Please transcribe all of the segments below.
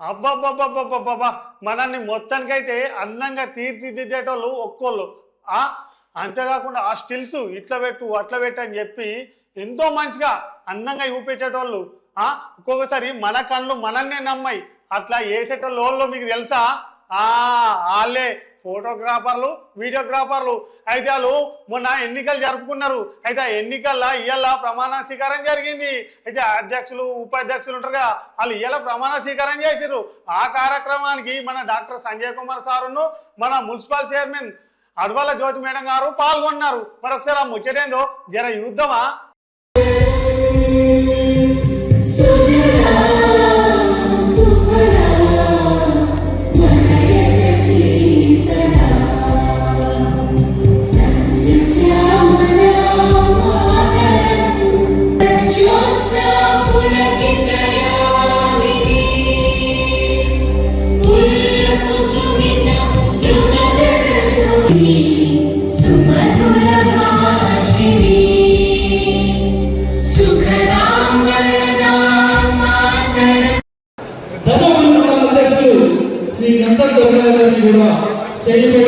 అబ్బబ్బబ్బబ్బబ్బబ్బా మనల్ని మొత్తానికైతే అందంగా తీర్చిదిద్దేటోళ్ళు ఒక్కోళ్ళు. ఆ అంతేకాకుండా ఆ స్టిల్స్ ఇట్లా పెట్టు అట్లా పెట్టు అని చెప్పి ఎంతో మంచిగా అందంగా చూపించేటోళ్ళు. ఆ ఒక్కొక్కసారి మన కళ్ళు మనల్నే నమ్మాయి. అట్లా వేసేటోళ్ళు వాళ్ళు మీకు తెలుసా? ఆ వాళ్ళే. ఫోటోగ్రాఫర్లు వీడియోగ్రాఫర్లు. అయితే వాళ్ళు మొన్న ఎన్నికలు జరుపుకున్నారు. అయితే ఆ ఎన్నికల్లో ఇవాళ ప్రమాణ స్వీకారం జరిగింది. అయితే అధ్యక్షులు ఉపాధ్యక్షులు ఉంటారు కదా వాళ్ళు ఇవాళ ప్రమాణ స్వీకారం చేశారు ఆ కార్యక్రమానికి మన డాక్టర్ సంజయ్ కుమార్ సారును మన municipal chairman Adavala Jyothi madam గారు పాల్గొన్నారు. మరొకసారి ఆ ముచ్చటేందో జర యుద్ధమా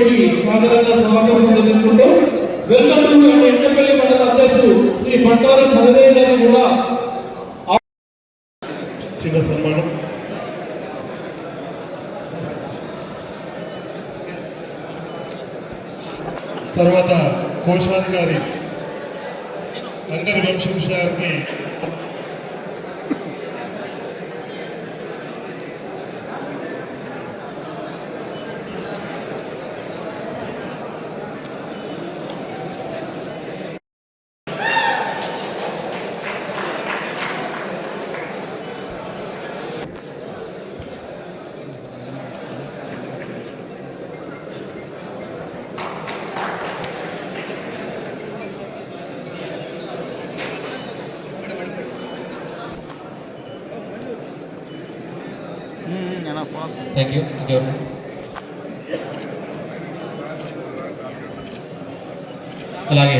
పైకి స్వాగతంగా సమావేశం జరుపుకుంటూ వెల్కటూరు అండ్ ఎండపల్లి మండల అధ్యక్షుడు శ్రీ పట్టాల సరదేవ్ గారిని కూడా తర్వాత కోశాధికారి అందరి వంశం గారికి థ్యాంక్ యూ ఇంకెవరు అలాగే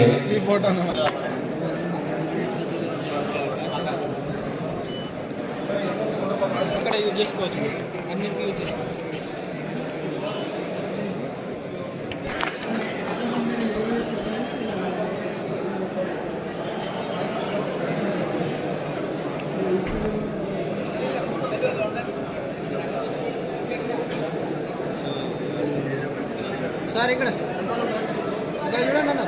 ఇక్కడ యూజ్ చేసుకోవచ్చు అన్నింటికి యూజ్ చేసుకోవచ్చు సార్ ఇక్కడ. ఇక్కడ చూడండి అన్న.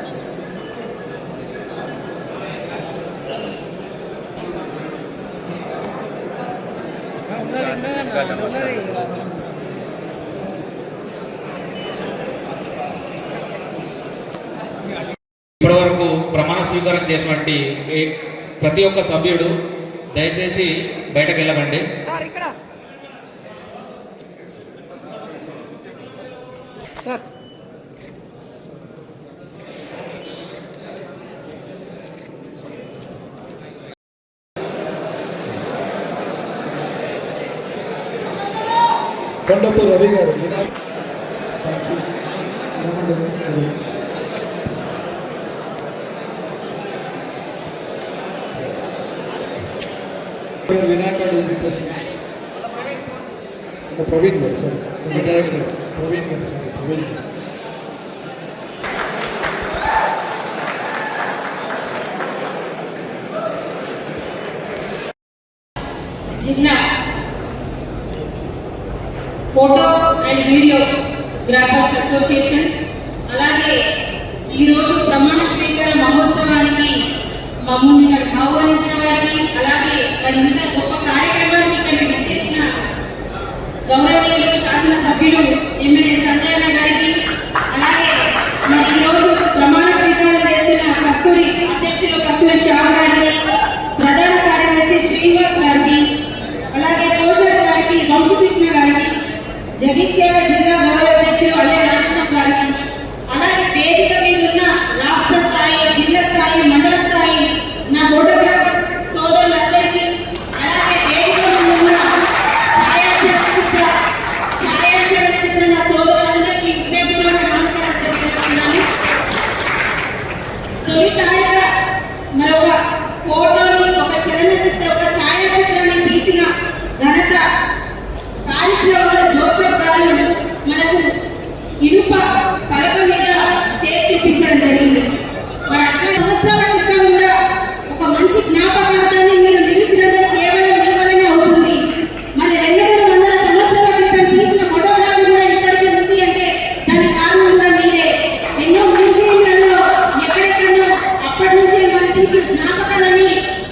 ఇప్పటివరకు ప్రమాణ స్వీకారం చేసినటువంటి ప్రతి ఒక్క సభ్యుడు దయచేసి బయటకు వెళ్ళకండి. సార్ ఇక్కడ. సార్ కొండపు రవి గారు వినాయక్ థ్యాంక్ యూ రమండి, రవి. పేరు వినాయక్ గారు ఈజ్ ప్రెసిడెంట్ అంటే ప్రవీణ్ గారు సారీ వినాయక్ గారు ప్రవీణ్ గారు సారీ ప్రవీణ్ గారు జిల్లా photo and videographers association. అలాగే ఈరోజు ప్రమాణ స్వీకార మహోత్సవానికి మమ్మల్ని ఇక్కడ ఆహ్వానించిన వారికి అలాగే మరి ఇంత గొప్ప కార్యక్రమానికి ఇక్కడికి విచ్చేసిన గౌరవనీయులు శాసనసభ్యులు ఎమ్మెల్యే సంజయన్న గారికి 三六一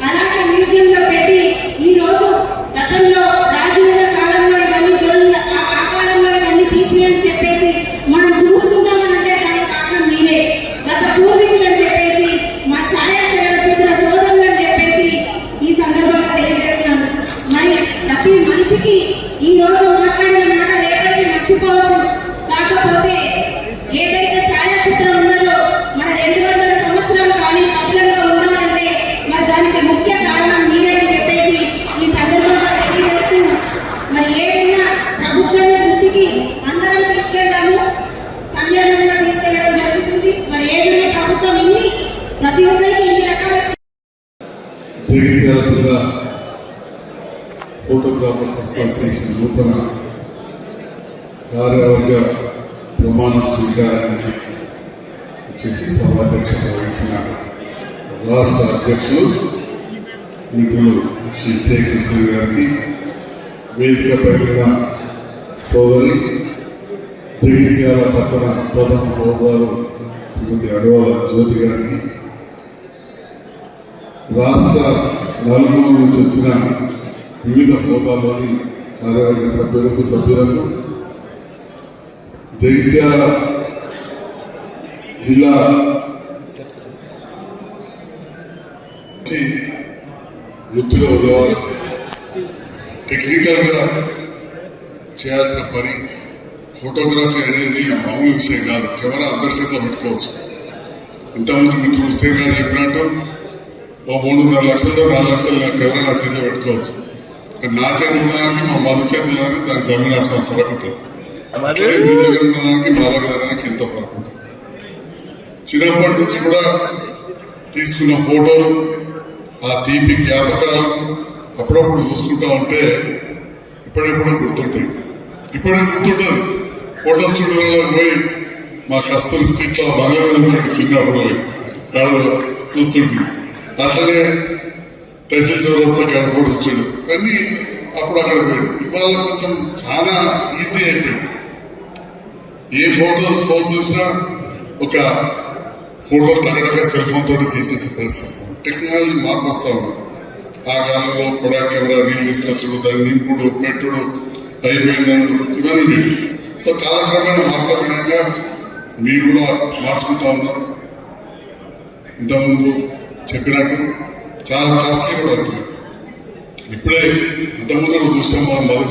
జగిత్యాల ఫోటోగ్రాఫర్స్ అసోసియేషన్ నూతన కార్యవర్గ ప్రమాణ స్వీకారానికి వచ్చేసి సభాధ్యక్షత వహించిన రాష్ట్ర అధ్యక్షులు మిత్రులు శ్రీ శ్రీకృష్ణ గారికి వేదిక పైన సోదరి జగిత్యాల పట్టణ ప్రథమ హోదాలు శ్రీమతి అడవాల జ్యోతి గారికి రాష్ట్ర నాలుగు నుంచి వచ్చిన వివిధ హోదాల్లోని కార్యవర్గ సభ్యులకు సభ్యులకు జగిత్యాల జిల్లా వృత్తిలో ఉండేవారు టెక్నికల్గా చేయాల్సిన పని ఫోటోగ్రఫీ అనేది మామూలు విషయం కాదు. కెమెరా అందరి చేతిలో పెట్టుకోవచ్చు. ఇంతకుముందు మిత్రులు హుసేన్ గారు చెప్పినట్టు ఓ మూడున్నర లక్షలతో నాలుగు లక్షలు నా కెమెరా నా చేతిలో పెట్టుకోవచ్చు. నా చేతిలో ఉన్నదానికి మా మధు చేతిలో దానికి జమీన్ ఆస్మాన్ ఫరక్ ఉంటుంది. మీ దగ్గర ఉన్నదానికి మా దగ్గర ఎంతో ఫరక్ ఉంటుంది. చిన్నప్పటి నుంచి కూడా తీసుకున్న ఫోటోలు ఆ తీపి జ్ఞాపకాలు అప్పుడప్పుడు చూసుకుంటా ఉంటే ఇప్పుడెప్పుడు గుర్తుంటాయి. ఇప్పుడే గుర్తుంటుంది. ఫోటో స్టూడియోలో పోయి మా కస్తూరి స్ట్రీట్లో ఉంటాడు చిన్నప్పుడు పోయి. ఆడ చూస్తుంటే అట్లనే తహసీల్ చౌరస్తా కాడ ఫోటో స్టూడియో అన్నీ అప్పుడు అక్కడ పోయాడు. ఇవాళ కొంచెం చాలా ఈజీ అయిపోయింది. ఏ ఫోటోస్ ఫోన్ చూసినా ఒక ఫోటో టగటగా సెల్ ఫోన్ తోటి తీసేసే పరిస్థితి టెక్నాలజీ మార్పు వస్తూ ఉంది. ఆ కాలంలో కూడా కెమెరా రీల్ తీసుకొచ్చుడు దాన్ని నింపుడు పెట్టుడు అయిపోయిందనుడు ఇవన్నీ ఉండేవి సో కాలక్రమేణా మార్పులకరంగా మీరు కూడా మార్చుకుంటా ఉన్నారు. ఇంతకుముందు చెప్పినట్టు చాలా కాస్ట్లీ కూడా అవుతున్నాయి. ఇప్పుడే ఇంతకుముందు చూసాం మనం మధు